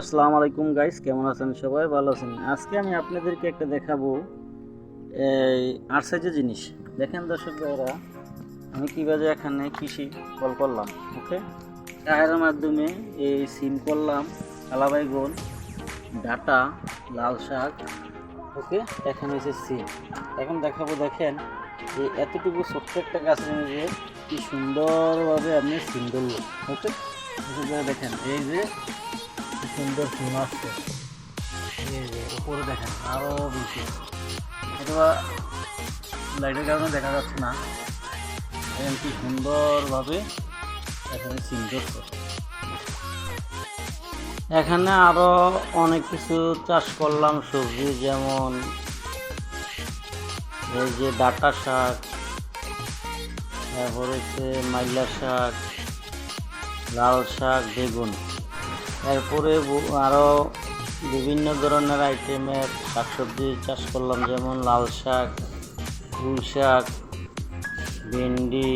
আসসালামু আলাইকুম গাইস, কেমন আছেন সবাই? ভালো আছেন? আজকে আমি আপনাদেরকে একটা দেখাবো এই আট জিনিস। দেখেন দর্শক ভাইরা আমি কীভাবে এখানে কৃষি কল করলাম, ওকে? টায়ারের মাধ্যমে এই সিম করলাম কালা বাইগন ডাটা, লাল শাক, ওকে? এখানে হচ্ছে সিম। এখন দেখাবো, দেখেন, যে এতটুকু ছোট্ট একটা গাছের মধ্যে কি সুন্দরভাবে আপনি সিম ধরলো ওকে? দেখেন, এই যে সুন্দর সিম আসছে। উপরে দেখেন আরও বেশি। এটা লাইটের কারণে দেখা যাচ্ছে না। দেখেন কি সুন্দরভাবে এখানে সিম ধরছে এখানে আরও অনেক কিছু চাষ করলাম, সবজি যেমন এই যে ডাটা শাক, তারপর হচ্ছে মাইলা শাক, লাল শাক, বেগুন। এরপরে আরও বিভিন্ন ধরনের আইটেমের শাকসবজি চাষ করলাম, যেমন লাল শাক পুঁই শাক, ভেন্ডি,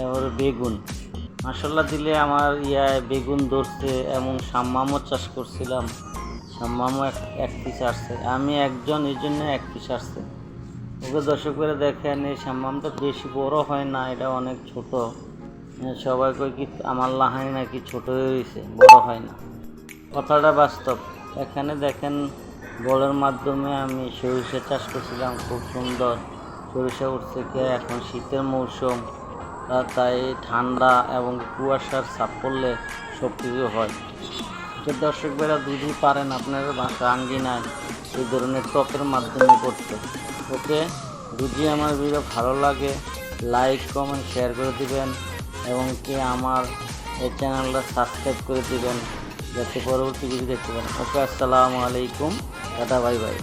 এরপরে বেগুন। মশলা দিলে আমার ইয়ায় বেগুন ধরছে এবং সাম্মামও চাষ করছিলাম। সাম্মামও এক এক পিস আসছে। আমি একজন, এই জন্য এক পিস আসছে। ওকে দর্শক করে দেখেন, এই সাম্মামটা বেশি বড় হয় না, এটা অনেক ছোট। সবাই কই কি আমার লাহানি নাকি ছোট হয়ে গেছে, বড় হয় না। কথাটা বাস্তব। এখানে দেখেন, বলের মাধ্যমে আমি সরিষা চাষ করছিলাম, খুব সুন্দর। সরিষা উঠছে কে, এখন শীতের মৌসুম তাই ঠান্ডা এবং কুয়াশার চাপ পড়লে সব কিছু হয়। দর্শক বেলা যদি পারেন আপনারা আঙ্গিনায় এই ধরনের টপের মাধ্যমে করতে। ওকে? যদি আমার ভিডিও ভালো লাগে লাইক কমেন্ট শেয়ার করে দিবেন। এবং কি আমার এই চ্যানেলটা সাবস্ক্রাইব করে দেবেন, যাতে পরবর্তী ভিডিও দেখতে পারেন। ওকে, আসসালামু আলাইকুম দাদা বাই বাই